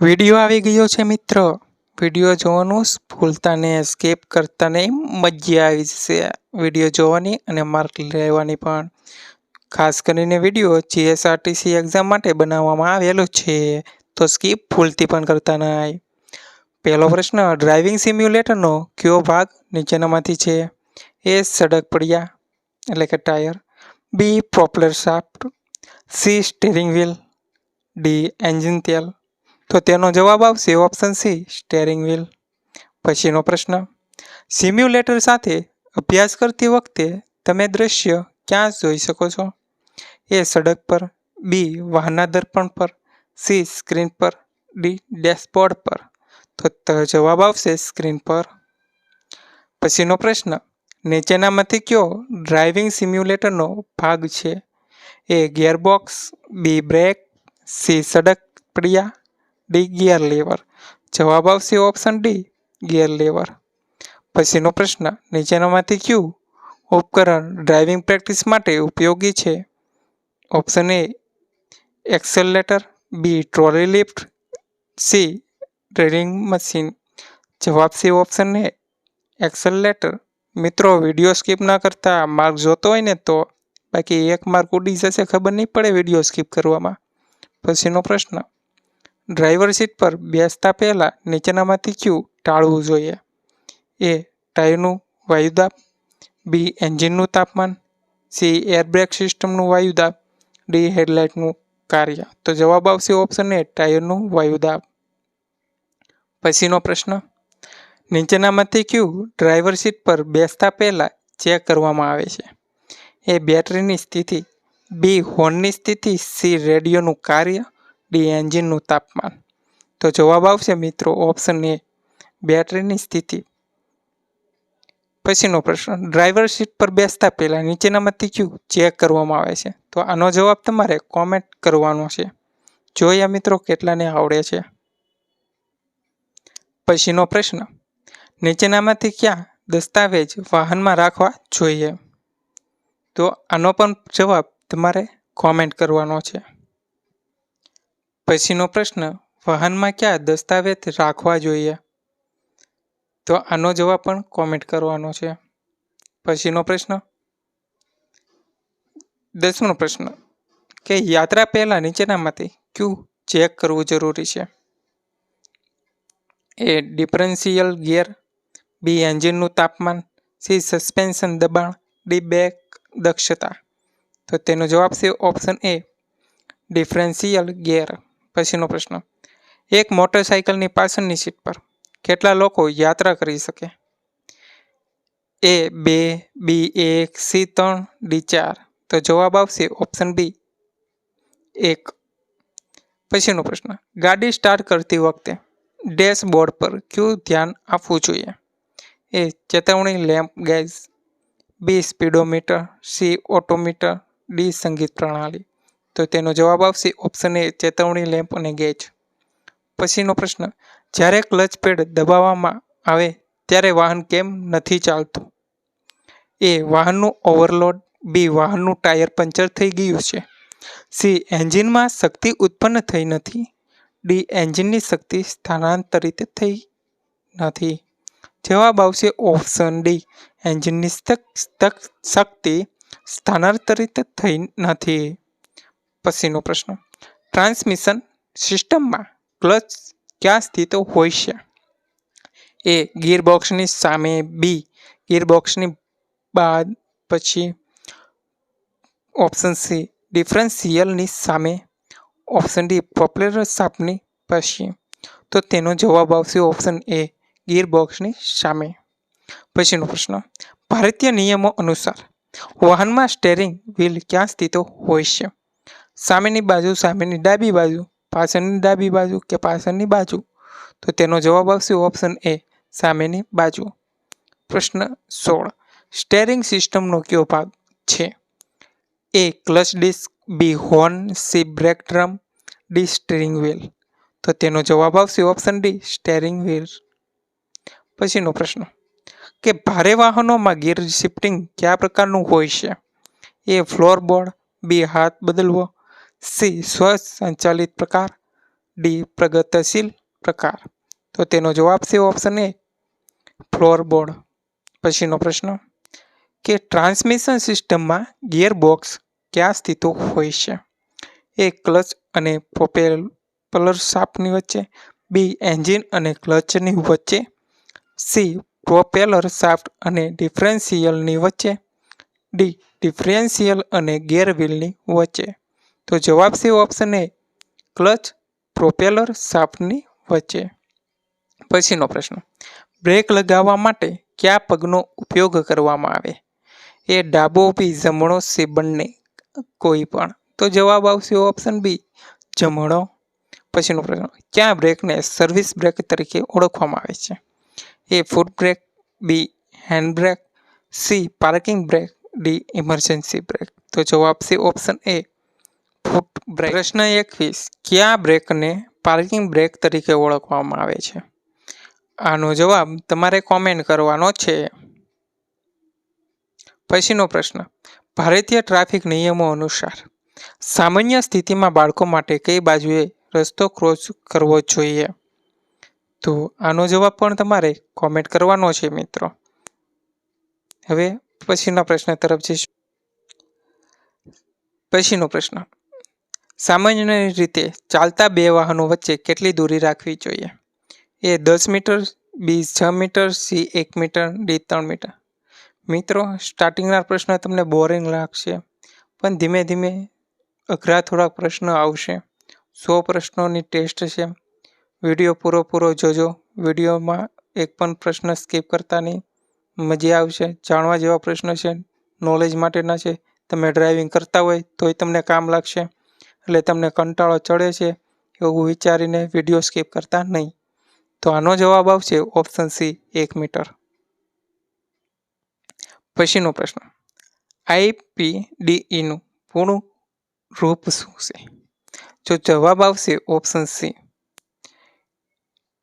Video આવી ગયો છે મિત્રો. વીડિયો જોવાનું ભૂલતા ને સ્કેપ કરતા નહીં મજા આવી જશે વીડિયો જોવાની અને માર્ક લેવાની પણ. ખાસ કરીને વીડિયો જીએસઆરટીસી એક્ઝામ માટે બનાવવામાં આવેલો છે, તો સ્કીપ ભૂલતી પણ કરતા નહીં. પહેલો પ્રશ્ન ડ્રાઇવિંગ સિમ્યુલેટરનો કયો ભાગ નીચેનામાંથી છે? એ સડક પડ્યા, એટલે કે tyre. B, propeller shaft. C steering wheel D engine તેલ. તો તેનો જવાબ આવશે ઓપ્શન સી સ્ટેરિંગ વ્હીલ પછીનો પ્રશ્ન સિમ્યુલેટર સાથે અભ્યાસ કરતી વખતે તમે દ્રશ્ય ક્યાં જોઈ શકો છો? એ સડક પર બી વાહના દર્પણ પર સી સ્ક્રીન પર ડી ડેશબોર્ડ પર. તો જવાબ આવશે સ્ક્રીન પર. પછીનો પ્રશ્ન, નીચેનામાંથી કયો ડ્રાઇવિંગ સિમ્યુલેટરનો ભાગ છે? A gearbox B brake C સડક, પડ્યા ડી ગિયર લીવર જવાબ આવશે ઓપ્શન ડી ગિયર લીવર પછીનો પ્રશ્ન, નીચેનામાંથી કયું ઉપકરણ ડ્રાઇવિંગ પ્રેક્ટિસ માટે ઉપયોગી છે? Option A accelerator B trolley lift C drilling machine જવાબ છે ઓપ્શન એ એક્સેલેટર મિત્રો વીડિયો સ્કીપ ના કરતા માર્ક જોતો હોય ને તો બાકી એક માર્ક ઉડી જશે, ખબર નહીં પડે વીડિયો સ્કીપ કરવામાં. પછીનો પ્રશ્ન ડ્રાઈવર સીટ પર બેસતા પહેલાં નીચેનામાંથી ક્યુ ટાળવું જોઈએ? એ ટાયરનું વાયુદાબ, બી એન્જિનનું તાપમાન, સી એરબ્રેક સિસ્ટમનું વાયુદાબ, ડી હેડલાઇટનું કાર્ય. તો જવાબ આવશે ઓપ્શન એ ટાયરનું વાયુદાબ. પછીનો પ્રશ્ન. નીચેનામાંથી કયું ડ્રાઈવર સીટ પર બેસતા પહેલાં ચેક કરવામાં આવે છે. એ બેટરીની સ્થિતિ, બી હોર્નની સ્થિતિ, સી રેડિયોનું કાર્ય ડી એન્જિનનું તાપમાન. તો જવાબ આવશે મિત્રો ઓપ્શન એ બેટરીની સ્થિતિ. પછીનો પ્રશ્ન ડ્રાઈવર સીટ પર બેસતા પહેલાં નીચેનામાંથી કયું ચેક કરવામાં આવે છે? તો આનો જવાબ તમારે કોમેન્ટ કરવાનો છે. જોઈએ મિત્રો કેટલાને આવડે છે? પછીનો પ્રશ્ન નીચેનામાંથી ક્યાં દસ્તાવેજ વાહનમાં રાખવા જોઈએ? તો આનો પણ જવાબ તમારે કોમેન્ટ કરવાનો છે. પછીનો પ્રશ્ન, વાહનમાં ક્યાં દસ્તાવેજ રાખવા જોઈએ? તો આનો જવાબ પણ કોમેન્ટ કરવાનો છે. પછીનો પ્રશ્ન. દસમો પ્રશ્ન. કે યાત્રા પહેલાં નીચેનામાંથી ક્યુ ચેક કરવું જરૂરી છે? એ, ડિફરન્શિયલ ગિયર, બી, એન્જિનનું તાપમાન, સી, સસ્પેન્શન દબાણ, ડી, બેક દક્ષતા. તો તેનો જવાબ છે ઓપ્શન એ, ડિફરન્શિયલ ગિયર. પછીનો પ્રશ્ન. એક મોટરસાયકલની પાછળની સીટ પર કેટલા લોકો યાત્રા કરી શકે? એ, બે, બી, એક, સી, ત્રણ, ડી, ચાર. તો જવાબ આવશે ઓપ્શન બી એક. પછીનો પ્રશ્ન. ગાડી સ્ટાર્ટ કરતી વખતે ડેશબોર્ડ પર કયું ધ્યાન આપવું જોઈએ? એ, ચેતવણી lamp gas B, speedometer. C, odometer. D, સંગીત પ્રણાલી. તો તેનો જવાબ આવશે ઓપ્શન એ ચેતવણી લેમ્પ અને ગેજ પછીનો પ્રશ્ન, જ્યારે ક્લચ પેડ દબાવવામાં આવે ત્યારે વાહન કેમ નથી ચાલતું? એ, વાહનનું ઓવરલોડ બી વાહનનું ટાયર પંચર થઈ ગયું છે. સી એન્જિનમાં શક્તિ ઉત્પન્ન થઈ નથી. ડી એન્જિનની શક્તિ સ્થાનાંતરિત થઈ નથી. જવાબ આવશે ઓપ્શન ડી એન્જિનની શક- શક- શક્તિ સ્થાનાંતરિત થઈ નથી. પછીનો પ્રશ્ન. ટ્રાન્સમિશન સિસ્ટમમાં ક્લચ ક્યાં સ્થિત હોય છે? એ ગિયરબોક્સની સામે બી ગિયરબોક્સની બાદ પછી ઓપ્શન સી ડિફરન્શિયલની સામે ઓપ્શન ડી પોપ્યુલર શાપની પછી. તો તેનો જવાબ આવશે ઓપ્શન એ ગિયરબોક્સની સામે. પછીનો પ્રશ્ન. ભારતીય નિયમો અનુસાર વાહનમાં સ્ટેરિંગ વ્હીલ ક્યાં સ્થિત હોય છે? સામેની બાજુ, સામેની ડાબી બાજુ, પાછળની ડાબી બાજુ કે પાછળની બાજુ? તો તેનો જવાબ આવશે ઓપ્શન એ, સામેની બાજુ. પ્રશ્ન સોળ. સ્ટેરિંગ સિસ્ટમનો કયો ભાગ છે? A, clutch disc, B, horn, C, brake drum, D, steering wheel. તો તેનો જવાબ આવશે ઓપ્શન ડી, સ્ટેરિંગ વ્હીલ. પછીનો પ્રશ્ન. કે ભારે વાહનોમાં ગિયર શિફ્ટિંગ કયા પ્રકારનું હોય છે? એ ફ્લોર બોર્ડ બી, હાથ બદલવો સી સ્વસંચાલિત પ્રકાર, ડી પ્રગતિશીલ પ્રકાર. તો તેનો જવાબ છે ઓપ્શન એ ફ્લોરબોર્ડ પછીનો પ્રશ્ન, કે ટ્રાન્સમિશન સિસ્ટમમાં ગિયરબોક્સ ક્યાં સ્થિત હોય છે? એ ક્લચ અને પ્રોપેલર શાફ્ટની વચ્ચે બી એન્જિન અને ક્લચની વચ્ચે સી પ્રોપેલર શાફ્ટ અને ડિફરન્શિયલની વચ્ચે ડી ડિફરન્શિયલ અને ગિયર વ્હીલની વચ્ચે. તો જવાબ છે ઓપ્શન એ ક્લચ પ્રોપેલર શાફ્ટની વચ્ચે. પછીનો પ્રશ્ન બ્રેક લગાવવા માટે કયા પગનો ઉપયોગ કરવામાં આવે? એ ડાબો બી જમણો સી બંને, કોઈ પણ. તો જવાબ આવશે ઓપ્શન બી જમણો. પછીનો પ્રશ્ન, ક્યાં બ્રેકને સર્વિસ બ્રેક તરીકે ઓળખવામાં આવે છે? A foot brake B hand brake C parking brake D emergency brake તો જવાબ છે ઓપ્શન એ બ્રેક પ્રશ્ન એકવીસ. કયા બ્રેકને પાર્કિંગ બ્રેક તરીકે ઓળખવામાં આવે છે? આનો જવાબ તમારે કોમેન્ટ કરવાનો છે. પછીનો પ્રશ્ન. ભારતીય ટ્રાફિક નિયમો અનુસાર સામાન્ય સ્થિતિમાં બાળકો માટે કઈ બાજુએ રસ્તો ક્રોસ કરવો જોઈએ? તો આનો જવાબ પણ તમારે કોમેન્ટ કરવાનો છે મિત્રો. હવે પછીના પ્રશ્ન તરફ જઈશું. પછીનો પ્રશ્ન. સામાન્ય રીતે ચાલતા બે વાહનો વચ્ચે કેટલી દૂરી રાખવી જોઈએ? એ દસ મીટર, બી છ મીટર, સી એક મીટર, ડી ત્રણ મીટર. મિત્રો, સ્ટાર્ટિંગના પ્રશ્ન તમને બોરિંગ લાગશે, પણ ધીમે ધીમે અઘરા થોડાક પ્રશ્નો આવશે. સો પ્રશ્નોની ટેસ્ટ છે. વીડિયો પૂરો પૂરો જોજો. વિડીયોમાં એક પણ પ્રશ્ન સ્કીપ કરતા નહીં. મજા આવશે. જાણવા જેવા પ્રશ્ન છે. નોલેજ માટેના છે. તમે ડ્રાઇવિંગ કરતા હોય તોય તમને કામ લાગશે. એટલે તમને કંટાળો ચડે છે એવું વિચારીને વીડિયો સ્કીપ કરતા નહીં. તો આનો જવાબ આવશે ઓપ્શન સી, એક મીટર. પછીનો પ્રશ્ન. આઈપીડીઈનું પૂર્ણ રૂપ શું છે? જો જવાબ આવશે option C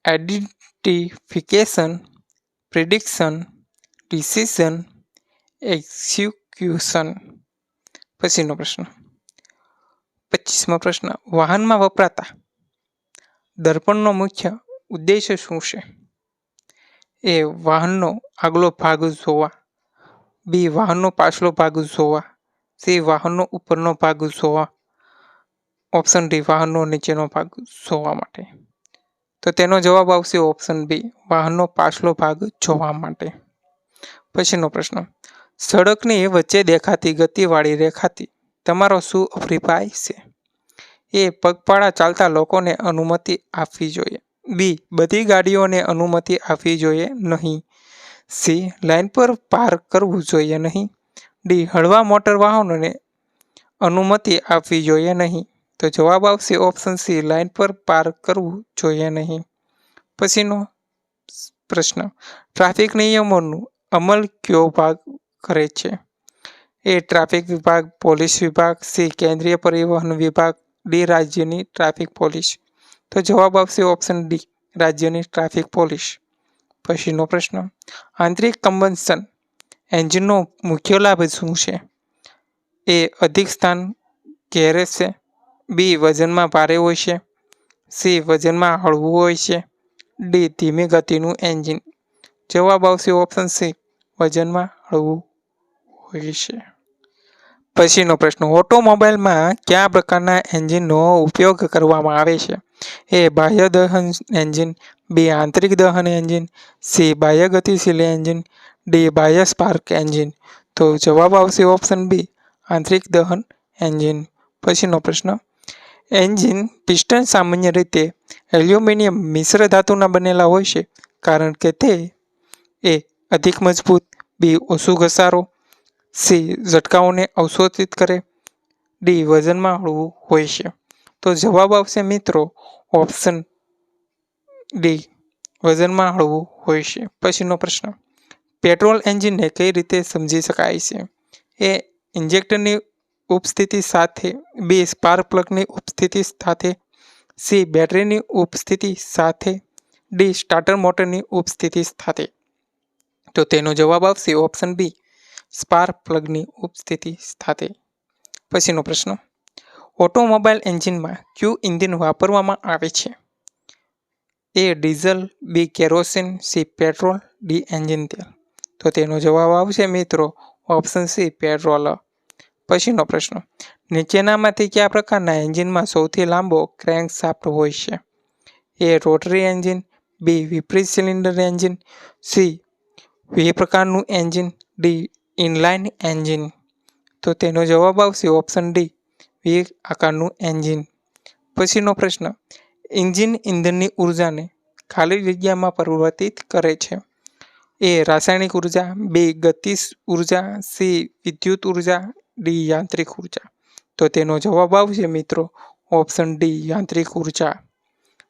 identification prediction, decision, execution. પછીનો પ્રશ્ન. પચીસમો પ્રશ્ન, વાહનમાં વપરાતા. દર્પણનો મુખ્ય ઉદ્દેશ્ય શું છે? એ, વાહનનો આગલો ભાગ જોવા. બી, વાહનનો પાછલો ભાગ જોવા. સી, વાહનનો ઉપરનો ભાગ જોવા. ઓપ્શન ડી, વાહનનો નીચેનો ભાગ જોવા માટે. તો તેનો જવાબ આવશે ઓપ્શન બી, વાહનનો પાછલો ભાગ જોવા માટે. પછીનો પ્રશ્ન, સડકની વચ્ચે દેખાતી ગતિવાળી રેખાથી તમારો શું અભિપ્રાય છે? એ પગપાળા ચાલતા લોકોને અનુમતિ આપવી જોઈએ. બી, બધી ગાડીઓને અનુમતિ આપવી જોઈએ નહીં. સી લાઇન પર પાર્ક કરવું જોઈએ નહીં. ડી, હળવા મોટર વાહનોને અનુમતિ આપવી જોઈએ નહીં. તો જવાબ આવશે ઓપ્શન સી લાઇન પર પાર્ક કરવું જોઈએ નહીં. પછીનો પ્રશ્ન. ટ્રાફિક નિયમોનું અમલ કયો ભાગ કરે છે? એ ટ્રાફિક વિભાગ, પોલીસ વિભાગ, સી કેન્દ્રીય પરિવહન વિભાગ, ડી રાજ્યની ટ્રાફિક પોલીસ. તો જવાબ આવશે ઓપ્શન ડી, રાજ્યની ટ્રાફિક પોલીસ. પછીનો પ્રશ્ન, આંતરિક કમ્બન્સન એન્જિનનો મુખ્ય લાભ શું છે? એ અધિક સ્થાન ઘેરે છે. બી વજનમાં ભારે હોય છે. સી વજનમાં હળવું હોય છે. ડી ધીમી ગતિનું એન્જિન. જવાબ આવશે ઓપ્શન સી, વજનમાં હળવું હોય છે. પછીનો પ્રશ્ન, ઓટોમોબાઈલમાં કયા પ્રકારના એન્જિનનો ઉપયોગ કરવામાં આવે છે? એ બાહ્ય દહન એન્જિન, બી આંતરિક દહન એન્જિન, સી બાહ્ય ગતિશીલ એન્જિન, ડી બાહ્ય સ્પાર્ક એન્જિન. તો જવાબ આવશે ઓપ્શન બી, આંતરિક દહન એન્જિન. પછીનો પ્રશ્ન, એન્જિન પિસ્ટન સામાન્ય રીતે એલ્યુમિનિયમ મિશ્ર ધાતુના બનેલા હોય છે, કારણ કે તે, એ, અધિક મજબૂત, બી ઓછું ઘસારો સી ઝટકાઓને અવશોષિત કરે, ડી વજનમાં હળવું હોય છે. તો જવાબ આવશે મિત્રો ઓપ્શન ડી વજનમાં હળવું હોય છે. પછીનો પ્રશ્ન, પેટ્રોલ એન્જિનને કઈ રીતે સમજી શકાય છે? એ ઇન્જેક્ટરની ઉપસ્થિતિ સાથે, બી સ્પાર્ક પ્લગની ઉપસ્થિતિ સાથે, સી બેટરીની ઉપસ્થિતિ સાથે, ડી સ્ટાર્ટર મોટરની ઉપસ્થિતિ સાથે. તો તેનો જવાબ આવશે ઓપ્શન બી સ્પાર્ક પ્લગની ઉપસ્થિતિ સાથે પછીનો પ્રશ્ન. ઓટોમોબાઈલ એન્જિનમાં ક્યુ ઇન્જિન વાપરવામાં આવે છે? A diesel, B kerosene, C petrol, D engine તેલ. તો તેનો જવાબ આવશે મિત્રો ઓપ્શન સી પેટ્રોલ. પછીનો પ્રશ્ન. નીચેનામાંથી કયા પ્રકારના એન્જિનમાં સૌથી લાંબો ક્રેન્ક શાફ્ટ હોય છે? એ રોટરી એન્જિન, બી વિપરીત સિલિન્ડર એન્જિન, સી વી પ્રકારનું એન્જિન, ડી ઇનલાઇન એન્જિન તો તેનો જવાબ આવશે ઓપ્શન ડી વી આકારનું એન્જિન પછીનો પ્રશ્ન એન્જિન ઇંધણની ઉર્જાને ખાલી જગ્યામાં પરિવર્તિત કરે છે. એ રાસાયણિક ઊર્જા, બે ગતિશ ઊર્જા, સી વિદ્યુત ઊર્જા, ડી યાંત્રિક ઊર્જા. તો તેનો જવાબ આવશે મિત્રો ઓપ્શન ડી યાંત્રિક ઊર્જા.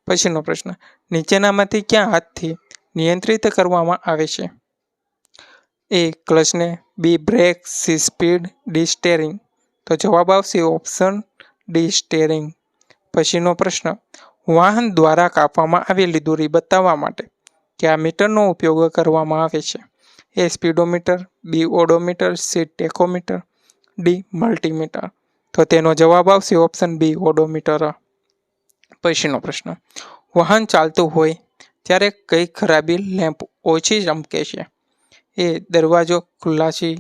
પછીનો પ્રશ્ન, નીચેનામાંથી ક્યાં હાથથી નિયંત્રિત કરવામાં આવે છે? A ક્લચને B brake C speed D steering. તો જવાબ આવશે ઓપ્શન ડી સ્ટેરિંગ. પછીનો પ્રશ્ન, વાહન દ્વારા કાપવામાં આવેલી દૂરી બતાવવા માટે કયા મીટરનો ઉપયોગ કરવામાં આવે છે? A speedometer, B odometer, C tachometer, D multimeter. તો તેનો જવાબ આવશે ઓપ્શન બી ઓડોમીટર. પછીનો પ્રશ્ન, વાહન ચાલતું હોય ત્યારે કઈ ખરાબી લેમ્પ ઓછી ચમકે છે? એ દરવાજો, ખુલ્લાશી,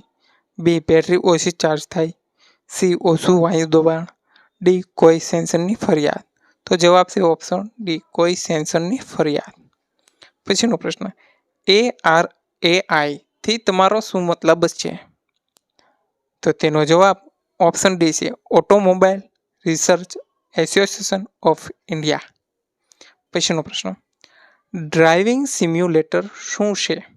બી બેટરી ઓછી ચાર્જ થાય સી ઓછું વાયુ દબાણ ડી કોઈ સેન્સરની ફરિયાદ. તો જવાબ છે ઓપ્શન ડી કોઈ સેન્સરની ફરિયાદ. પછીનો પ્રશ્ન એ આર એ આઈથી તમારો શું મતલબ છે? તો તેનો જવાબ ઓપ્શન ડી છે automobile research association of India પછીનો પ્રશ્ન ડ્રાઇવિંગ સિમ્યુલેટર શું છે?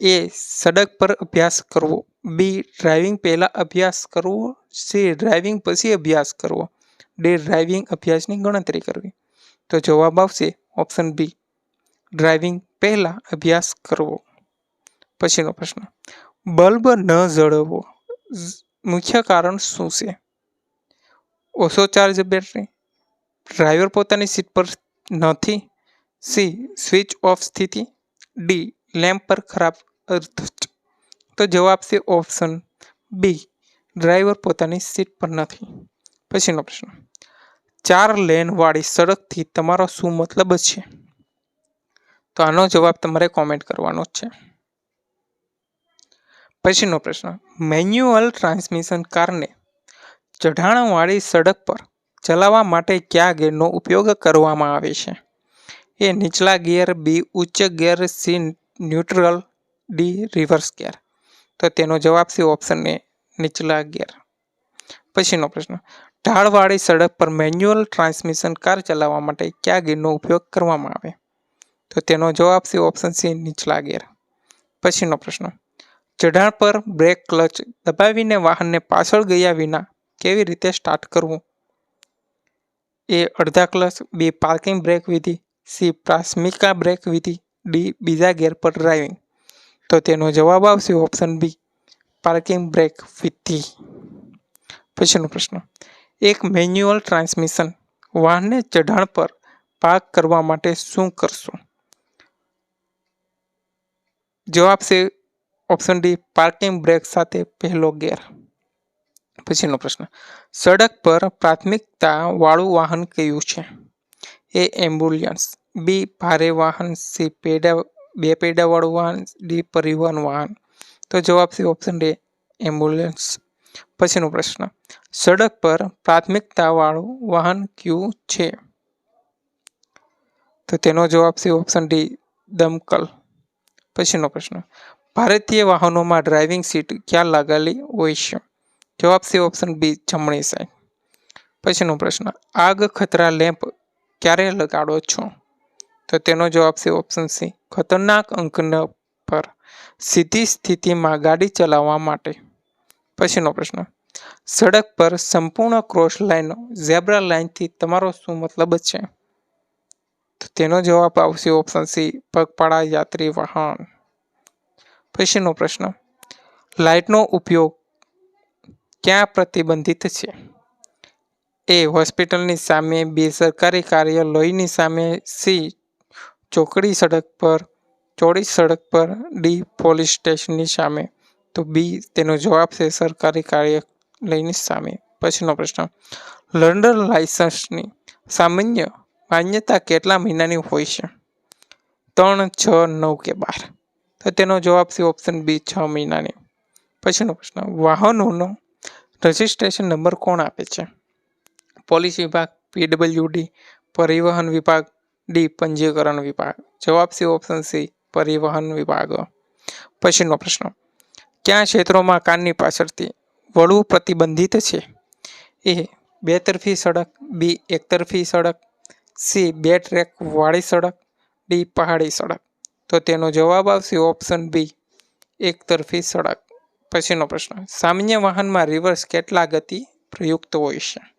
એ સડક પર અભ્યાસ કરવો. બી ડ્રાઇવિંગ પહેલાં અભ્યાસ કરવો. સી ડ્રાઇવિંગ પછી અભ્યાસ કરવો. ડી ડ્રાઇવિંગ અભ્યાસની ગણતરી કરવી. તો જવાબ આવશે ઓપ્શન બી ડ્રાઇવિંગ પહેલાં અભ્યાસ કરવો. પછીનો પ્રશ્ન, બલ્બ ન જળવવો મુખ્ય કારણ શું છે? ઓછો ચાર્જ બેટરી ડ્રાઈવર પોતાની સીટ પર નથી. સી સ્વિચ ઓફ સ્થિતિ. ડી લેમ્પ પર ખરાબ અર્થ તો જવાબ છે ઓપ્શન બી ડ્રાઈવર પોતાની સીટ પર નથી. પછીનો પ્રશ્ન. ચાર લેનવાળી સડકથી તમારો શું મતલબ છે? તો આનો જવાબ તમારે કોમેન્ટ કરવાનો છે. પછીનો પ્રશ્ન. મેન્યુઅલ ટ્રાન્સમિશન કારને ચઢાણવાળી સડક પર ચલાવવા માટે કયા ગેરનો ઉપયોગ કરવામાં આવે છે? એ નીચલા ગિયર બી ઉચ્ચ gear C neutral D reverse gear તો તેનો જવાબ છે ઓપ્શન એ નીચલા ગિયર પછીનો પ્રશ્ન ઢાળવાળી સડક પર મેન્યુઅલ ટ્રાન્સમિશન કાર ચલાવવા માટે કયા ગિયરનો ઉપયોગ કરવામાં આવે તો તેનો જવાબ છે ઓપ્શન સી નીચલા ગિયર પછીનો પ્રશ્ન ચઢાણ પર બ્રેક ક્લચ દબાવીને વાહનને પાછળ ગયા વિના કેવી રીતે સ્ટાર્ટ કરવું એ અડધા ક્લચ બી પાર્કિંગ બ્રેક વિધિ સી પ્રાથમિકા બ્રેક વિધિ ડી બીજા ગેર પર ડ્રાઇવિંગ તો તેનો જવાબ આવશે ઓપ્શન બી પાર્કિંગ બ્રેક વિધિ. પછીનો પ્રશ્ન. એક મેન્યુઅલ ટ્રાન્સમિશન વાહનને ચઢાણ પર પાર્ક કરવા માટે શું કરશો? જવાબ છે ઓપ્શન ડી પાર્કિંગ બ્રેક સાથે પહેલો ગેર પછીનો પ્રશ્ન. સડક પર પ્રાથમિકતા વાળું વાહન કયું છે? એ એમ્બ્યુલન્સ બી ભારે વાહન, સી પેડા, બે પૈડાવાળું વાહન, ડી પરિવહન વાહન. તો જવાબ છે ઓપ્શન ડી એમ્બ્યુલન્સ પછીનો પ્રશ્ન, સડક પર પ્રાથમિકતાવાળું વાહન કયું છે? તો તેનો જવાબ છે ઓપ્શન ડી દમકલ. પછીનો પ્રશ્ન, ભારતીય વાહનોમાં ડ્રાઇવિંગ સીટ ક્યાં લગાવેલી હોય છે? જવાબ છે ઓપ્શન બી જમણી સાઈડ પછીનો પ્રશ્ન, આગ, ખતરા, લેમ્પ ક્યારે લગાડો છો? તો તેનો જવાબ છે ઓપ્શન સી ખતરનાક અંકન પર સીધી સ્થિતિમાં ગાડી ચલાવવા માટે. પછીનો પ્રશ્ન. સડક પર સંપૂર્ણ ક્રોસ લાઇન ઝેબ્રા લાઇનથી તમારો શું મતલબ છે? તો તેનો જવાબ આવશે ઓપ્શન સી પગપાળા યાત્રી વાહન. પછીનો પ્રશ્ન. લાઇટનો ઉપયોગ ક્યાં પ્રતિબંધિત છે? એ, હોસ્પિટલની સામે, બે સરકારી કાર્યાલયની સામે, સી ચોકડી સડક પર ચોડી સડક પર, ડી પોલીસ સ્ટેશનની સામે. તો બી તેનો જવાબ છે સરકારી કાર્યાલયની સામે. પછીનો પ્રશ્ન. લર્નર લાયસન્સની સામાન્ય માન્યતા કેટલા મહિનાની હોય છે? ત્રણ, છ, નવ કે બાર? તો તેનો જવાબ છે ઓપ્શન બી, છ મહિનાની. પછીનો પ્રશ્ન. વાહનોનો રજિસ્ટ્રેશન નંબર કોણ આપે છે? પોલીસ વિભાગ, પીડબ્લ્યુડી, પરિવહન વિભાગ ડી પંજીકરણ વિભાગ, જવાબ સી ઓપ્શન સી, પરિવહન વિભાગ. પછીનો પ્રશ્ન. કયા ક્ષેત્રોમાં કાનની પાછળથી વળવું પ્રતિબંધિત છે? એ, બે તરફી સડક, બી એકતરફી સડક, સી, બે ટ્રેક વાળી સડક, ડી, પહાડી સડક. તો તેનો જવાબ આવશે ઓપ્શન બી એકતરફી સડક. પછીનો પ્રશ્ન. સામાન્ય વાહનમાં રિવર્સ કેટલા ગતિ પ્રયુક્ત હોય છે?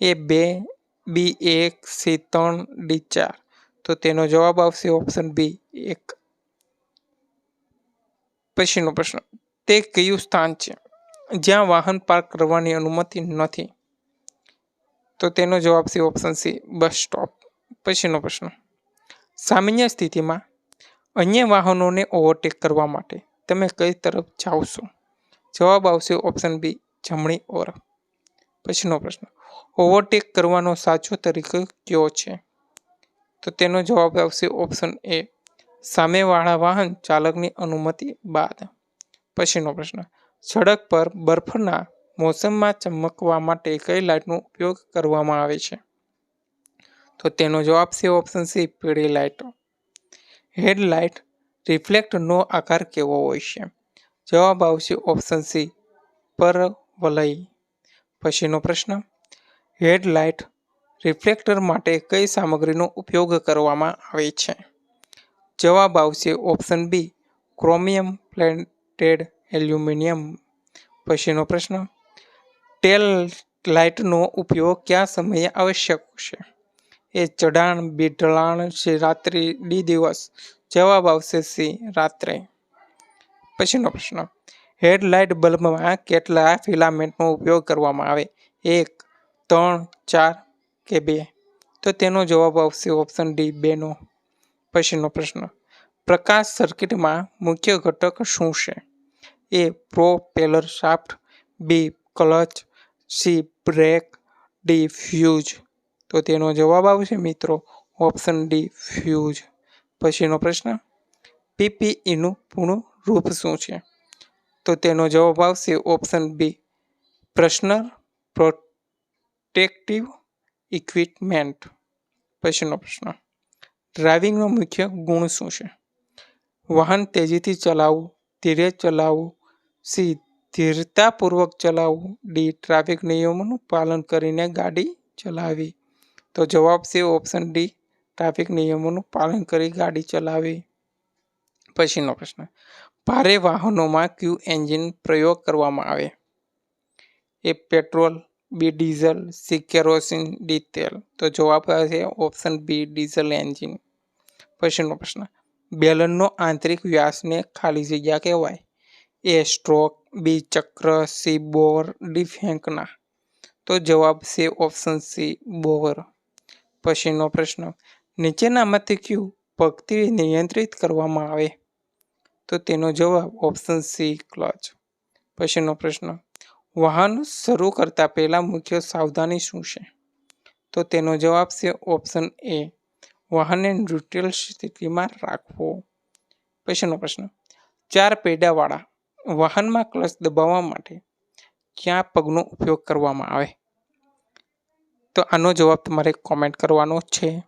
એ, બે બી એક સી ત્રણ ડી ચાર. તો તેનો જવાબ આવશે ઓપ્શન બી એક. પછીનો પ્રશ્ન. તે કયું સ્થાન છે? જ્યાં વાહન પાર્ક કરવાની અનુમતિ નથી. તો તેનો જવાબ છે ઓપ્શન સી બસ સ્ટોપ પછીનો પ્રશ્ન. સામાન્ય સ્થિતિમાં અન્ય વાહનોને ઓવરટેક કરવા માટે તમે કઈ તરફ જાઓ છો? જવાબ આવશે ઓપ્શન બી જમણી ઓર. પછીનો પ્રશ્ન. ઓવરટેક કરવાનો સાચો તરીકો કયો છે? તો તેનો જવાબ આવશે ઓપ્શન એ સામેવાળા વાહન ચાલકની અનુમતિ બાદ. પછીનો પ્રશ્ન. સડક પર બરફના મોસમમાં ચમકવા માટે કઈ લાઇટનો ઉપયોગ કરવામાં આવે છે? તો તેનો જવાબ છે ઓપ્શન સી પીળી લાઇટો. હેડલાઇટ રિફ્લેક્ટનો આકાર કેવો હોય છે? જવાબ આવશે ઓપ્શન સી પર વલય પછીનો પ્રશ્ન. હેડલાઇટ રિફ્લેક્ટર માટે કઈ સામગ્રીનો ઉપયોગ કરવામાં આવે છે? જવાબ આવશે option B, chromium plated aluminium. પછીનો પ્રશ્ન, ટેલ લાઇટનો ઉપયોગ કયા સમયે આવશ્યક છે? એ ચઢાણ બી ઢલાણ છે રાત્રિ ડી દિવસ. જવાબ આવશે સી, રાત્રે. પછીનો પ્રશ્ન હેડલાઇટ બલ્બમાં કેટલા ફિલામેન્ટનો ઉપયોગ કરવામાં આવે? એક ત્રણ, ચાર કે બે? તો તેનો જવાબ આવશે ઓપ્શન ડી બેનો પછીનો પ્રશ્ન. પ્રકાશ સર્કિટમાં મુખ્ય ઘટક શું છે? A propeller shaft B clutch C brake D fuse તો તેનો જવાબ આવશે મિત્રો ઓપ્શન ડી ફ્યુઝ પછીનો પ્રશ્ન. પીપીઈનું પૂર્ણ રૂપ શું છે? તો તેનો જવાબ આવશે option B personal protective equipment પછીનો પ્રશ્ન. ડ્રાઇવિંગનો મુખ્ય ગુણ શું છે? વાહન તેજીથી ચલાવવું, ધીરે ચલાવવું સી ધીરતાપૂર્વક ચલાવવું, ડી ટ્રાફિક નિયમોનું પાલન કરીને ગાડી ચલાવવી તો જવાબ છે ઓપ્શન ડી, ટ્રાફિક નિયમોનું પાલન કરી ગાડી ચલાવવી પછીનો પ્રશ્ન. ભારે વાહનોમાં ક્યુ એન્જિન પ્રયોગ કરવામાં આવે? A petrol B diesel C kerosene D તેલ તો જવાબ છે ઓપ્શન બી ડીઝલ એન્જિન પછીનો પ્રશ્ન બેલનનો આંતરિક વ્યાસને ખાલી જગ્યા કહેવાય એ સ્ટ્રોક બી ચક્ર સી બોર ડી ફેંકના તો જવાબ છે ઓપ્શન સી બોર પછીનો પ્રશ્ન નીચેનામાંથી કયું પગથી નિયંત્રિત કરવામાં આવે તો તેનો જવાબ ઓપ્શન સી ક્લચ પછીનો પ્રશ્ન વાહન શરૂ કરતાં પહેલાં મુખ્ય સાવધાની શું છે? તો તેનો જવાબ છે ઓપ્શન એ. વાહનને ન્યુટ્રલ સ્થિતિમાં રાખવો. પછીનો પ્રશ્ન. ચાર પૈડાવાળા વાહનમાં ક્લચ દબાવવા માટે ક્યાં પગનો ઉપયોગ કરવામાં આવે? તો આનો જવાબ તમારે કોમેન્ટ કરવાનો છે.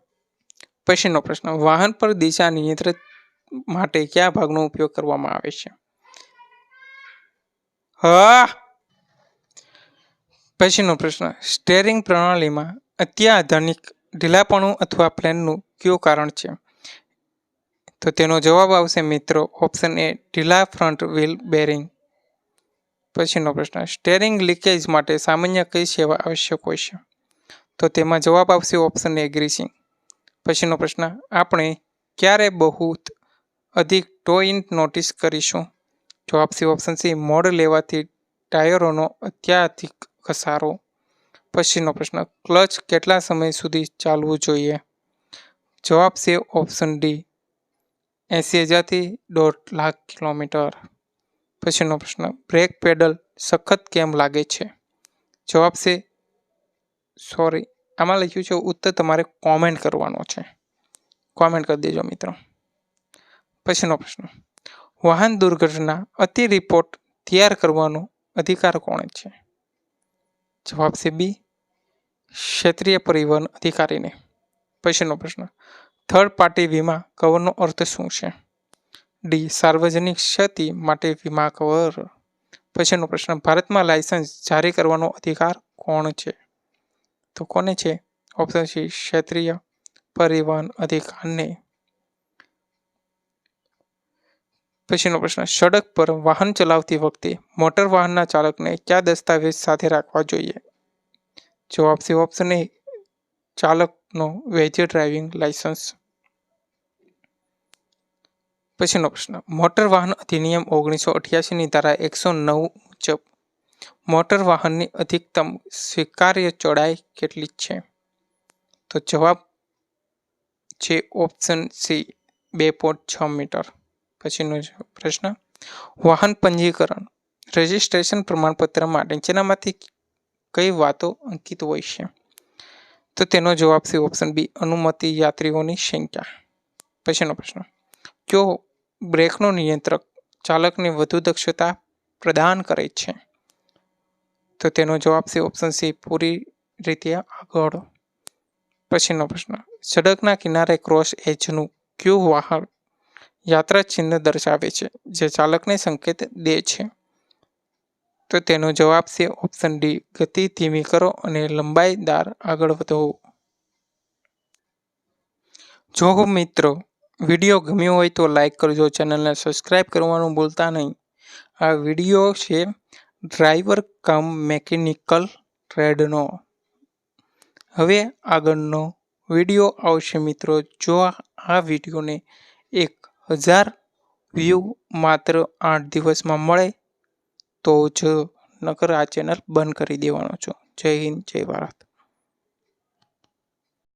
પછીનો પ્રશ્ન. વાહન પર દિશા નિયંત્રિત માટે કયા ભાગનો ઉપયોગ કરવામાં આવે છે? હા! પછીનો પ્રશ્ન. સ્ટેરિંગ પ્રણાલીમાં અત્યાધુનિક ઢીલાપણું અથવા પ્લેનનું કયું કારણ છે? તો તેનો જવાબ આવશે મિત્રો ઓપ્શન એ ઢીલા ફ્રન્ટ વ્હીલ બેરિંગ. પછીનો પ્રશ્ન. સ્ટેરિંગ લીકેજ માટે સામાન્ય કઈ સેવા આવશ્યક હોય છે? તો તેમાં જવાબ આવશે ઓપ્શન એ ગ્રીસિંગ. પછીનો પ્રશ્ન. આપણે ક્યારે બહુ અધિક ટોઇન્ટ નોટિસ કરીશું? જવાબ છે ઓપ્શન સી. મોડ લેવાથી ટાયરોનો અત્યાધિક ઘસારો પછીનો પ્રશ્ન, ક્લચ કેટલા સમય સુધી ચાલવું જોઈએ? જવાબ છે ઓપ્શન ડી એંસી હજારથી દોઢ લાખ કિલોમીટર. પછીનો પ્રશ્ન, બ્રેક પેડલ સખત કેમ લાગે છે? જવાબ છે, સોરી, આમાં લખ્યું છે, ઉત્તર તમારે કોમેન્ટ કરવાનો છે. કોમેન્ટ કરી દેજો મિત્રો. પછીનો પ્રશ્ન, વાહન દુર્ઘટના અતિ રિપોર્ટ તૈયાર કરવાનો અધિકાર કોણે છે? જવાબ છે બી, ક્ષેત્રીય પરિવહન અધિકારીને. પછીનો પ્રશ્ન થર્ડ પાર્ટી વીમા કવરનો અર્થ શું છે? ડી, સાર્વજનિક ક્ષતિ માટે વીમા કવર. પછીનો પ્રશ્ન, ભારતમાં લાયસન્સ જારી કરવાનો અધિકાર કોણ છે? તો કોને છે? ઓપ્શન સી, ક્ષેત્રીય પરિવહન અધિકારને. પછીનો પ્રશ્ન, સડક પર વાહન ચલાવતી વખતે મોટર વાહનના ચાલકને કયા દસ્તાવેજ સાથે રાખવા જોઈએ? જવાબ છે ઓપ્શન એ ચાલકનો વૈધ ડ્રાઇવિંગ લાયસન્સ પછીનો પ્રશ્ન, મોટર વાહન અધિનિયમ ઓગણીસો અઠ્યાસીની ધારા એકસો નવ મુજબ મોટર વાહનની અધિકતમ સ્વીકાર્ય ચોડાઈ કેટલી છે? તો જવાબ છે ઓપ્શન સી બે પોઈન્ટ છ મીટર. પછીનો પ્રશ્ન. વાહન પંજીકરણ. રજિસ્ટ્રેશન પ્રમાણપત્રમાં જેનામાંથી કઈ વાતો અંકિત હોય છે? તો તેનો જવાબ છે ઓપ્શન બી અનુમતિ યાત્રીઓની સંખ્યા. પછીનો પ્રશ્ન. જો બ્રેકનો નિયંત્રક ચાલકને વધુ દક્ષતા પ્રદાન કરે છે? તો તેનો જવાબ છે ઓપ્શન સી પૂરી રીતે આગળ. પછીનો પ્રશ્ન. સડકના કિનારે ક્રોસ એજનું કયું વાહન યાત્રા ચિહ્ન દર્શાવે છે. જે ચાલકને સંકેત દે છે. તો તેનો જવાબ છે ઓપ્શન ડી, ગતિ ધીમી કરો અને લંબાઈદાર આગળ વધો. જો મિત્રો વીડિયો ગમ્યો હોય તો લાઈક કરજો, ચેનલને સબસ્ક્રાઈબ કરવાનું ભૂલતા નહીં. આ વીડિયો છે ડ્રાઈવર કમ મેકેનિકલ ટ્રેડનો. હવે આગળનો વીડિયો આવશે મિત્રો. જો આ વિડીયોને હજાર વ્યૂ માત્ર આઠ દિવસમાં મળે, તો જ નકર આ ચેનલ બંધ કરી દેવાનો છું. જય હિન્દ, જય ભારત.